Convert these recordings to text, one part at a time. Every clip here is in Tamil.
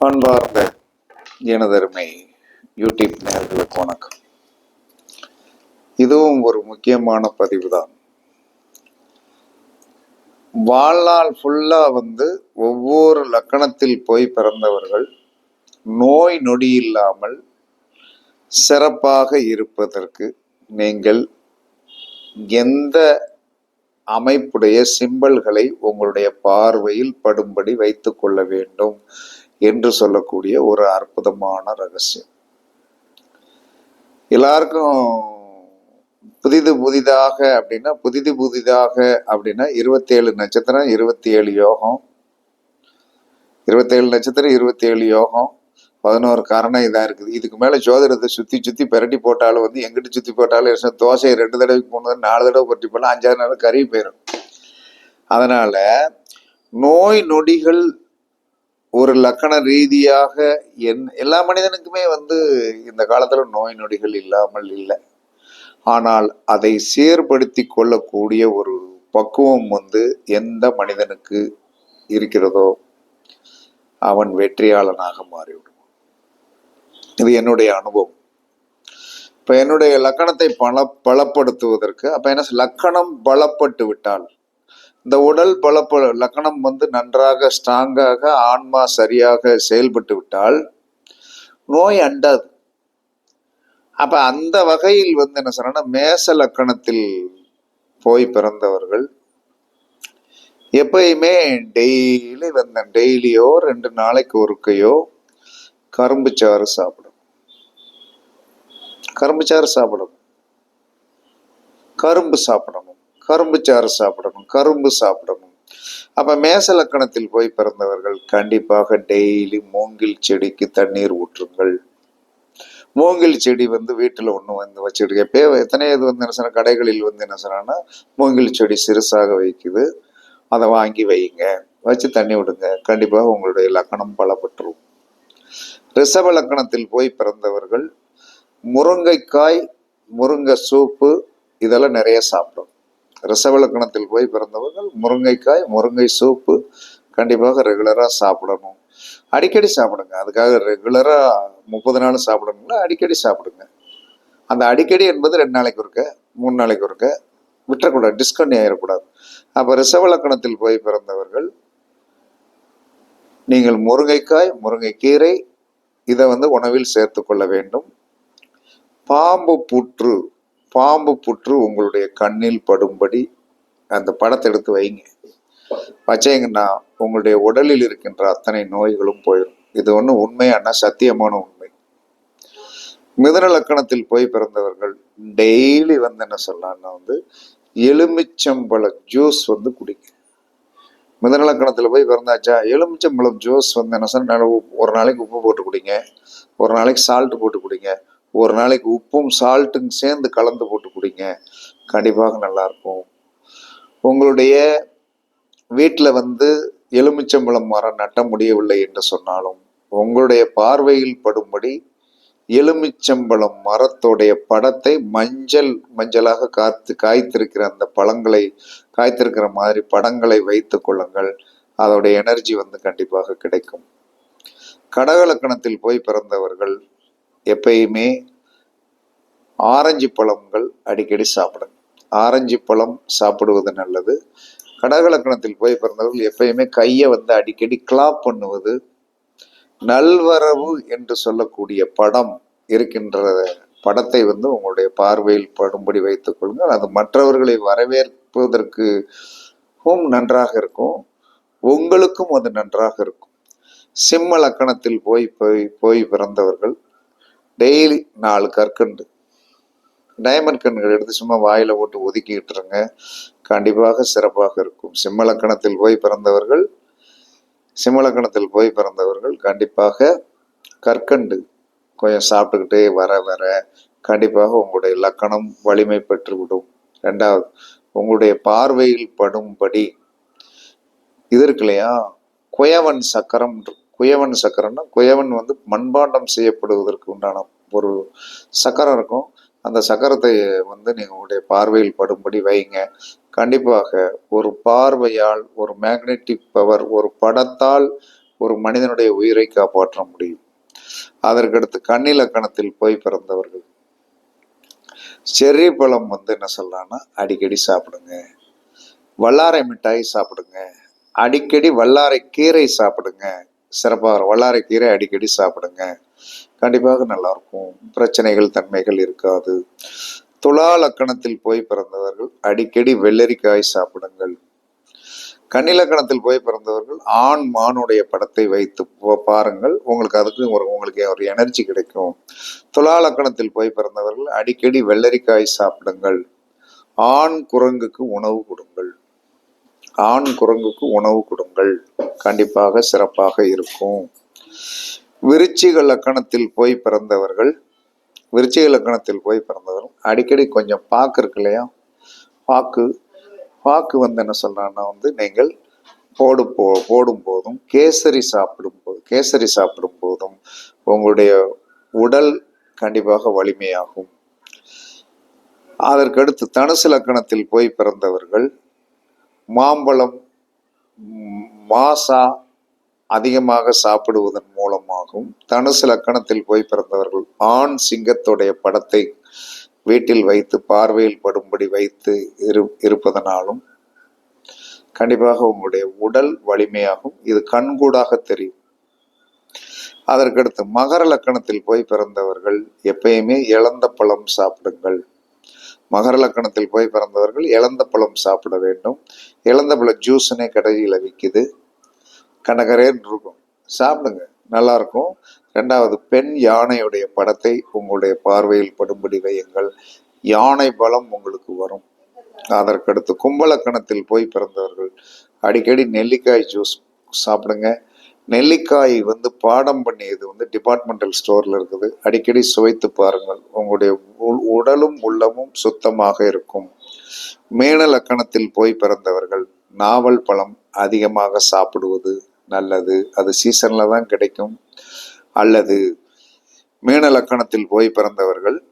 அன்பார்ந்த எனதருமை யூடியூப் நேர்களுக்கு வணக்கம். இதுவும் ஒரு முக்கியமான பதிவு தான் வாழ்நாள் ஃபுல்லா வந்து ஒவ்வொரு லக்கணத்தில் போய் பிறந்தவர்கள் நோய் நொடி இல்லாமல் சிறப்பாக இருப்பதற்கு நீங்கள் எந்த அமைப்புடைய சிம்பல்களை உங்களுடைய பார்வையில் படும்படி வைத்துக் கொள்ள வேண்டும் என்று சொல்லக்கூடிய ஒரு அற்புதமான ரகசியம். எல்லாருக்கும் புதிது புதிதாக அப்படின்னா புதிது புதிதாக அப்படின்னா இருபத்தி ஏழு நட்சத்திரம் இருபத்தி ஏழு யோகம். இருபத்தேழு நட்சத்திரம் இருபத்தி ஏழு யோகம். பதினோரு காரணம் இதாக இருக்குது. இதுக்கு மேலே ஜோதிடத்தை சுற்றி சுற்றி பெரட்டி போட்டாலும் வந்து எங்கிட்ட சுற்றி போட்டாலும் என்ன தோசையை ரெண்டு தடவைக்கு போனது நாலு தடவை பற்றி போனால் அஞ்சாவது நாள் கறி போயிடும் அதனால் நோய் நொடிகள் ஒரு லக்கண ரீதியாக என் எல்லா மனிதனுக்குமே வந்து இந்த காலத்துல நோய் நொடிகள் இல்லாமல் இல்லை. ஆனால் அதை சீர்படுத்தி கொள்ளக்கூடிய ஒரு பக்குவம் வந்து எந்த மனிதனுக்கு இருக்கிறதோ அவன் வெற்றியாளனாக மாறிவிடும். இது என்னுடைய அனுபவம். இப்போ என்னுடைய லக்கணத்தை பல பலப்படுத்துவதற்கு அப்போ என்ன லக்கணம் பலப்பட்டு விட்டால் இந்த உடல் பலப்ப லக்கணம் வந்து நன்றாக ஸ்ட்ராங்காக ஆன்மா சரியாக செயல்பட்டு விட்டால் நோய் அண்டாது. அப்ப அந்த வகையில் வந்து என்ன சொன்னா மேச லக்கணத்தில் போய் பிறந்தவர்கள் எப்பயுமே டெய்லி வந்த டெய்லியோ ரெண்டு நாளைக்கு ஒருக்கையோ கரும்பு சாறு சாப்பிடும். கரும்பு சாறு சாப்பிடும். கரும்பு சாப்பிடணும். கரும்பு சாறு சாப்பிடணும் கரும்பு சாப்பிடணும். அப்ப மேச லக்கணத்தில் போய் பிறந்தவர்கள் கண்டிப்பாக டெய்லி மூங்கில் செடிக்கு தண்ணீர் ஊற்றுங்கள். மூங்கில் செடி வந்து வீட்டில் ஒன்று வந்து வச்சுடுங்க இப்போ எத்தனையோ இது வந்து என்ன சொன்னால் கடைகளில் வந்து என்ன சொன்னான்னா மூங்கில் செடி சிறுசாக வைக்குது. அதை வாங்கி வையுங்க. வச்சு தண்ணி விடுங்க. கண்டிப்பாக உங்களுடைய லக்கணம் பலப்பட்டுரும் ரிஷப லக்கணத்தில் போய் பிறந்தவர்கள் முருங்கைக்காய் முருங்கை சூப்பு இதெல்லாம் நிறைய சாப்பிடும் ரிசவலக்கணத்தில் போய் பிறந்தவர்கள் முருங்கைக்காய் முருங்கை சூப்பு கண்டிப்பாக ரெகுலராக சாப்பிடணும். அடிக்கடி சாப்பிடுங்க. அதுக்காக ரெகுலராக முப்பது நாள் சாப்பிடணுங்களா அடிக்கடி சாப்பிடுங்க. அந்த அடிக்கடி என்பது ரெண்டு நாளைக்கு ஒருக்க மூணு நாளைக்கு ஒருக்க விட்டுறக்கூடாது டிஸ்கண்ட் ஆகிடக்கூடாது அப்போ ரிசவலக்கணத்தில் போய் பிறந்தவர்கள் நீங்கள் முருங்கைக்காய் முருங்கைக்கீரை இதை வந்து உணவில் சேர்த்து கொள்ள வேண்டும். பாம்பு புற்று பாம்பு புற்று உங்களுடைய கண்ணில் படும்படி அந்த படத்தை எடுத்து வைங்க. வச்சீங்கன்னா உங்களுடைய உடலில் இருக்கின்ற அத்தனை நோய்களும் போயிடும் இது ஒன்று உண்மையான சத்தியமான உண்மை. மிதன லக்கணத்தில் போய் பிறந்தவர்கள் டெய்லி வந்து என்ன சொல்லலாம்னா வந்து எலுமிச்சம்பழ ஜூஸ் வந்து குடிங்க. மிதன லக்கணத்தில் போய் பிறந்தாச்சா எலுமிச்சம்பழம் ஜூஸ் வந்து என்ன சொன்னால் ஒரு நாளைக்கு உப்பு போட்டு குடிங்க. ஒரு நாளைக்கு சால்ட் போட்டு குடிங்க. ஒரு நாளைக்கு உப்பும் சால்ட்டும் சேர்ந்து கலந்து போட்டு குடிங்க. கண்டிப்பாக நல்லா இருக்கும் உங்களுடைய வீட்டில் வந்து எலுமிச்சம்பழம் மரம் நட்ட முடியவில்லை என்று சொன்னாலும் உங்களுடைய பார்வையில் படும்படி எலுமிச்சம்பழம் மரத்தோடைய படத்தை மஞ்சள் மஞ்சளாக காத்து காய்த்திருக்கிற அந்த பழங்களை காய்த்திருக்கிற மாதிரி படங்களை வைத்து கொள்ளுங்கள். அதோடைய எனர்ஜி வந்து கண்டிப்பாக கிடைக்கும். கடகலக்கணத்தில் போய் பிறந்தவர்கள் எப்பயுமே ஆரஞ்சு பழங்கள் அடிக்கடி சாப்பிடுங்க ஆரஞ்சு பழம் சாப்பிடுவது நல்லது. கடகலக்கணத்தில் போய் பிறந்தவர்கள் எப்பயுமே கையை வந்து அடிக்கடி கிளாப் பண்ணுவது நல்வரவு என்று சொல்லக்கூடிய படம் இருக்கின்ற படத்தை வந்து உங்களுடைய பார்வையில் படும்படி வைத்துக் கொள்ளுங்கள். அது மற்றவர்களை வரவேற்பதற்கும் நன்றாக இருக்கும். உங்களுக்கும் அது நன்றாக இருக்கும். சிம்ம லக்கணத்தில் போய் போய் போய் பிறந்தவர்கள் டெய்லி நாலு கற்கண்டு. டைமண்ட் கண்கள் எடுத்து சும்மா வாயில் போட்டு ஒதுக்கிக்கிட்டுருங்க கண்டிப்பாக சிறப்பாக இருக்கும். சிம்மலக்கணத்தில் போய் பிறந்தவர்கள் சிம்மலக்கணத்தில் போய் பிறந்தவர்கள் கண்டிப்பாக கற்கண்டு கொஞ்சம் சாப்பிட்டுக்கிட்டே வர வர கண்டிப்பாக உங்களுடைய லக்கணம் வலிமை பெற்றுவிடும். ரெண்டாவது உங்களுடைய பார்வையில் படும்படி. இது இருக்கு இல்லையா? குயவன் சக்கரம் குயவன் சக்கரம்னா குயவன் வந்து மண்பாண்டம் செய்யப்படுவதற்கு உண்டான ஒரு சக்கரம் இருக்கும். அந்த சக்கரத்தை வந்து நீங்கள் உங்களுடைய பார்வையில் படும்படி வைங்க. கண்டிப்பாக ஒரு பார்வையால் ஒரு மேக்னெட்டிக் பவர் ஒரு படத்தால் ஒரு மனிதனுடைய உயிரை காப்பாற்ற முடியும். அதற்கடுத்து கண்ணிலக்கணத்தில் போய் பிறந்தவர்கள். செர்ரி பழம் வந்து என்ன சொல்லலாம்னா அடிக்கடி சாப்பிடுங்க. வல்லாரை மிட்டாய் சாப்பிடுங்க. அடிக்கடி வல்லாரை கீரை சாப்பிடுங்க. சிறப்பாக வல்லாரை கீரை அடிக்கடி சாப்பிடுங்க. கண்டிப்பாக நல்லாயிருக்கும். பிரச்சனைகள் தன்மைகள் இருக்காது. துலா லக்கணத்தில் போய் பிறந்தவர்கள் அடிக்கடி வெள்ளரிக்காய் சாப்பிடுங்கள். கன்னிலக்கணத்தில் போய் பிறந்தவர்கள் ஆண் மானுடைய படத்தை வைத்து பாருங்கள். உங்களுக்கு அதுக்கு ஒரு உங்களுக்கு ஒரு எனர்ஜி கிடைக்கும். துலா லக்கணத்தில் போய் பிறந்தவர்கள் அடிக்கடி வெள்ளரிக்காய் சாப்பிடுங்கள். ஆண் குரங்குக்கு உணவு கொடுங்கள். ஆண் குரங்குக்கு உணவு கொடுங்கள். கண்டிப்பாக சிறப்பாக இருக்கும். விருச்சிக லக்கணத்தில் போய் பிறந்தவர்கள் விருச்சிக லக்கணத்தில் போய் பிறந்தவர்கள் அடிக்கடி கொஞ்சம் பாக்கு இருக்கு இல்லையா? பாக்கு பாக்கு வந்து என்ன சொல்றான்னா வந்து நீங்கள் போடு போ போடும் போதும் கேசரி சாப்பிடும் போது கேசரி சாப்பிடும் போதும் உங்களுடைய உடல் கண்டிப்பாக வலிமையாகும். அதற்கடுத்து தனுசு லக்கணத்தில் போய் பிறந்தவர்கள் மாம்பழம் மாசா அதிகமாக சாப்பிடுவதன் மூலமாகவும் தனுசு லக்கணத்தில் போய் பிறந்தவர்கள் ஆண் சிங்கத்துடைய படத்தை வீட்டில் வைத்து பார்வையில் படும்படி வைத்து இரு இருப்பதனாலும் கண்டிப்பாக உங்களுடைய உடல் வலிமையாகும் இது கண்கூடாக தெரியும். அதற்கடுத்து மகர லக்கணத்தில் போய் பிறந்தவர்கள் எப்பயுமே இழந்த பழம் சாப்பிடுங்கள். மகர லக்கணத்தில் போய் பிறந்தவர்கள் இழந்த பழம் சாப்பிட வேண்டும். இழந்த பழ ஜூஸ்னே கடையில் விற்கிது கனகரேன்னு இருக்கும். சாப்பிடுங்க. நல்லா இருக்கும். ரெண்டாவது பெண் யானையுடைய படத்தை உங்களுடைய பார்வையில் படும்படி வையுங்கள். யானை பலம் உங்களுக்கு வரும். அதற்கடுத்து கும்பலக்கணத்தில் போய் பிறந்தவர்கள் அடிக்கடி நெல்லிக்காய் ஜூஸ் சாப்பிடுங்க. நெல்லிக்காய் வந்து பாடம் பண்ணியது வந்து டிபார்ட்மெண்டல் ஸ்டோர்ல இருக்குது. அடிக்கடி சுவைத்து பாருங்கள். உங்களுடைய உ- உடலும் உள்ளமும் சுத்தமாக இருக்கும். மேன லக்கணத்தில் போய் பிறந்தவர்கள் நாவல் பழம் அதிகமாக சாப்பிடுவது நல்லது. அது சீசன்ல தான் கிடைக்கும். அல்லது மீன லக்கணத்தில் போய் பிறந்தவர்கள்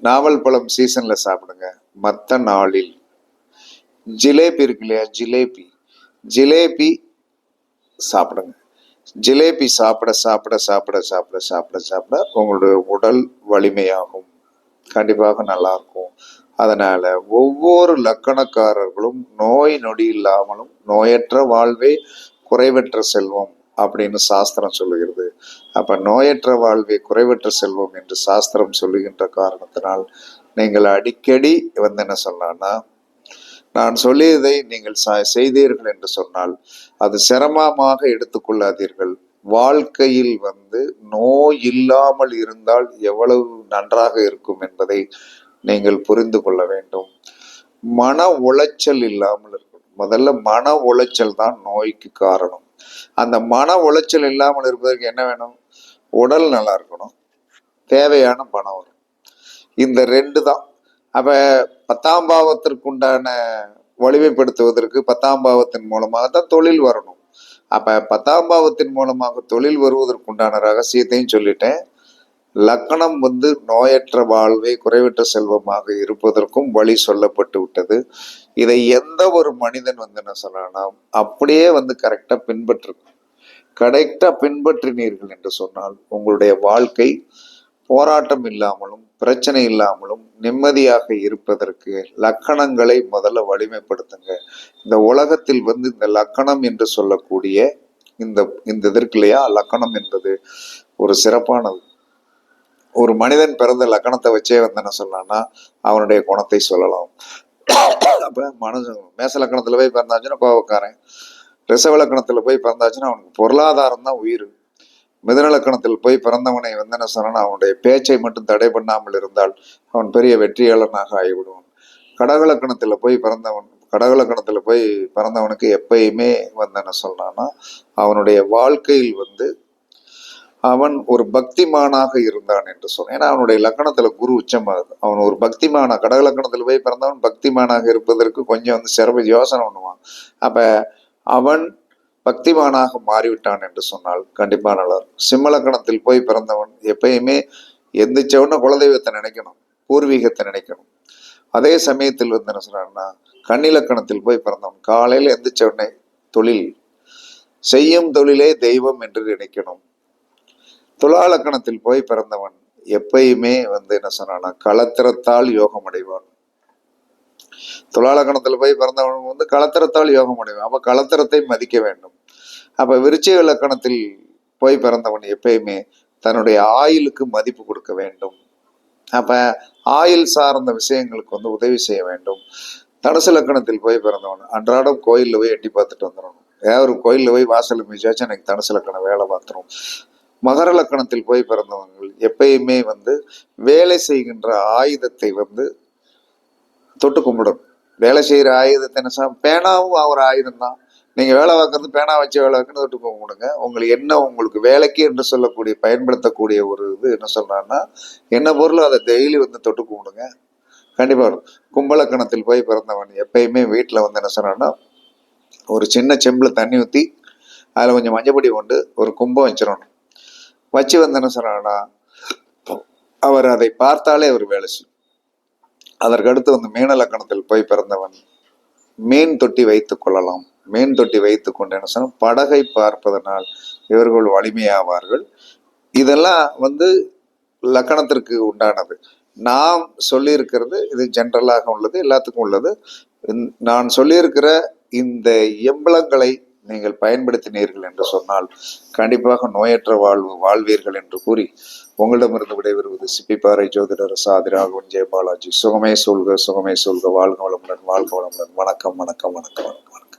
நாவல் பழம் சீசன்ல சாப்பிடுங்க. மற்ற நாளில் ஜிலேபி இருக்கு இல்லையா? ஜிலேபி. ஜிலேபி சாப்பிடுங்க. ஜிலேபி சாப்பிட சாப்பிட சாப்பிட சாப்பிட சாப்பிட சாப்பிட உங்களுடைய உடல் வலிமையாகும். கண்டிப்பாக நல்லா இருக்கும் அதனால ஒவ்வொரு லக்கணக்காரர்களும் நோய் நொடி இல்லாமலும் நோயற்ற வாழ்வே குறைவற்ற செல்வம் அப்படின்னு சாஸ்திரம் சொல்லுகிறது. அப்ப நோயற்ற வாழ்வே குறைவற்ற செல்வம் என்று சாஸ்திரம் சொல்லுகின்ற காரணத்தினால் நீங்கள் அடிக்கடி வந்து என்ன சொல்லலாம்னா நான் சொல்லியதை நீங்கள் செய்தீர்கள் என்று சொன்னால் அது சிரமமாக எடுத்துக்கொள்ளாதீர்கள். வாழ்க்கையில் வந்து நோய் இல்லாமல் இருந்தால் எவ்வளவு நன்றாக இருக்கும் என்பதை நீங்கள் புரிந்து கொள்ள வேண்டும். மன உளைச்சல் இல்லாமல் இருக்கணும். முதல்ல மன உளைச்சல் தான் நோய்க்கு காரணம். அந்த மன உளைச்சல் இல்லாமல் இருப்பதற்கு என்ன வேணும்? உடல் நல்லா இருக்கணும். தேவையான பணம் வரும். இந்த ரெண்டு தான். அப்ப பத்தாம் பாவத்திற்குண்டான வலிமைப்படுத்துவதற்கு பத்தாம் பாவத்தின் மூலமாக தான் தொழில் வரணும். அப்ப பத்தாம் பாவத்தின் மூலமாக தொழில் வருவதற்குண்டான ரகசியத்தையும் சொல்லிட்டேன். லக்கணம் வந்து நோயற்ற வாழ்வே குறைவற்ற செல்வமாக இருப்பதற்கும் வழி சொல்லப்பட்டு விட்டது. இதை எந்த ஒரு மனிதன் வந்து என்ன சொல்லலாம் அப்படியே வந்து கரெக்டா பின்பற்று கரெக்டா பின்பற்றினீர்கள் என்று சொன்னால் உங்களுடைய வாழ்க்கை போராட்டம் இல்லாமலும் பிரச்சனை இல்லாமலும் நிம்மதியாக இருப்பதற்கு லக்கணங்களை முதல்ல வலிமைப்படுத்துங்க. இந்த உலகத்தில் வந்து இந்த லக்கணம் என்று சொல்லக்கூடிய இந்த இந்த இதற்கு இல்லையா? லக்கணம் என்பது ஒரு சிறப்பானது. ஒரு மனிதன் பிறந்த லக்கணத்தை வச்சே வந்து என்ன அவனுடைய குணத்தை சொல்லலாம். அப்ப மனுஷன் மேச லக்கணத்துல போய் பிறந்தாச்சுன்னா கோவக்காரன் ரிசவ லக்கணத்துல போய் பிறந்தாச்சுன்னா அவனுக்கு பொருளாதாரம் தான் உயிர். மிதனலக்கணத்தில் போய் பிறந்தவனை வந்தன என்ன அவனுடைய பேச்சை மட்டும் தடை பண்ணாமல் இருந்தால் அவன் பெரிய வெற்றியாளனாக ஆகிவிடுவான். கடகலக்கணத்தில் போய் பிறந்தவன் கடகலக்கணத்தில் போய் பிறந்தவனுக்கு எப்பயுமே வந்தன சொன்னான்னா சொல்றான்னா அவனுடைய வாழ்க்கையில் வந்து அவன் ஒரு பக்திமானாக இருந்தான் என்று சொன்னான் ஏன்னா அவனுடைய லக்கணத்துல குரு உச்சமாகுது. அவன் ஒரு பக்திமான கடகலக்கணத்தில் போய் பிறந்தவன் பக்திமானாக இருப்பதற்கு கொஞ்சம் வந்து சிறப்பு யோசனை பண்ணுவான். அப்ப அவன் பக்திமானாக மாறிவிட்டான் என்று சொன்னால் கண்டிப்பா நல்லா இருக்கும் போய் பிறந்தவன் எப்பயுமே எந்திரிச்சவன குலதெய்வத்தை நினைக்கணும் பூர்வீகத்தை நினைக்கணும். அதே சமயத்தில் வந்து என்ன சொல்றான்னா கண்ணிலக்கணத்தில் போய் பிறந்தவன் காலையில் எந்திரிச்சவனே தொழில் செய்யும் தொழிலே தெய்வம் என்று நினைக்கணும். துலாலக்கணத்தில் போய் பிறந்தவன் எப்பயுமே வந்து என்ன சொன்னான்னா களத்திரத்தால் யோகம் அடைவான் துலாலக்கணத்துல போய் பிறந்தவன் வந்து களத்திரத்தால் யோகம் அடைவான். அப்ப களத்திரத்தை மதிக்க வேண்டும். அப்ப விருச்சிக இலக்கணத்தில் போய் பிறந்தவன் எப்பயுமே தன்னுடைய ஆயுளுக்கு மதிப்பு கொடுக்க வேண்டும். அப்ப ஆயுள் சார்ந்த விஷயங்களுக்கு வந்து உதவி செய்ய வேண்டும். தனுசு லக்கணத்தில் போய் பிறந்தவன் அன்றாடம் கோயில்ல போய் எட்டி பார்த்துட்டு வந்துடணும். ஏதாவது ஒரு கோயில்ல போய் வாசல் மிச்சாச்சும் எனக்கு தனுசு லக்கணம் வேலை பார்த்துரும். மகர லக்கணத்தில் போய் பிறந்தவங்கள் எப்பயுமே வந்து வேலை செய்கின்ற ஆயுதத்தை வந்து தொட்டு கும்பிடணும் வேலை செய்கிற ஆயுதத்தை என்ன பேனாவும் ஒரு ஆயுதம் தான். நீங்கள் வேலை பார்க்கறது பேனா வச்சு வேலை வைக்கணும் தொட்டு கும்பிடுங்க. உங்களுக்கு என்ன உங்களுக்கு வேலைக்கு என்று சொல்லக்கூடிய பயன்படுத்தக்கூடிய ஒரு இது என்ன சொல்கிறான்னா என்ன பொருளோ அதை டெய்லி வந்து தொட்டு கும்பிடுங்க. கண்டிப்பாக வரும். கும்பலக்கணத்தில் போய் பிறந்தவன் எப்பயுமே வீட்டில் வந்து என்ன சொன்னான்னா ஒரு சின்ன செம்பில் தண்ணி ஊற்றி அதில் கொஞ்சம் மஞ்சப்பொடி கொண்டு ஒரு கும்பம் வச்சிடணும். வச்சு வந்து என்ன சொன்னான்னா அவர் அதை பார்த்தாலே அவர் வேலை செய்யும். அதற்கடுத்து வந்து மீன லக்கணத்தில் போய் பிறந்தவன் மீன் தொட்டி வைத்துக் கொள்ளலாம். மீன் தொட்டி வைத்துக் கொண்டு என்ன சொன்னால் படகை பார்ப்பதனால் இவர்கள் வலிமையாவார்கள். இதெல்லாம் வந்து லக்கணத்திற்கு உண்டானது. நாம் சொல்லியிருக்கிறது இது ஜென்ரலாக உள்ளது எல்லாத்துக்கும் உள்ளது. நான் சொல்லியிருக்கிற இந்த எம்பளங்களை நீங்கள் பயன்படுத்தினீர்கள் என்று சொன்னால் கண்டிப்பாக நோயற்ற வாழ்வு வாழ்வீர்கள் என்று கூறி உங்களிடமிருந்து விடைபெறுவது சிப்பிப்பாறை ஜோதிடர் சாதிராகவன் ஜெயபாலாஜி. சுகமே சொல்க சுகமே சொல்க வாழ்க வளமுடன் வாழ்க வளமுடன். வணக்கம் வணக்கம் வணக்கம் வணக்கம் வணக்கம்.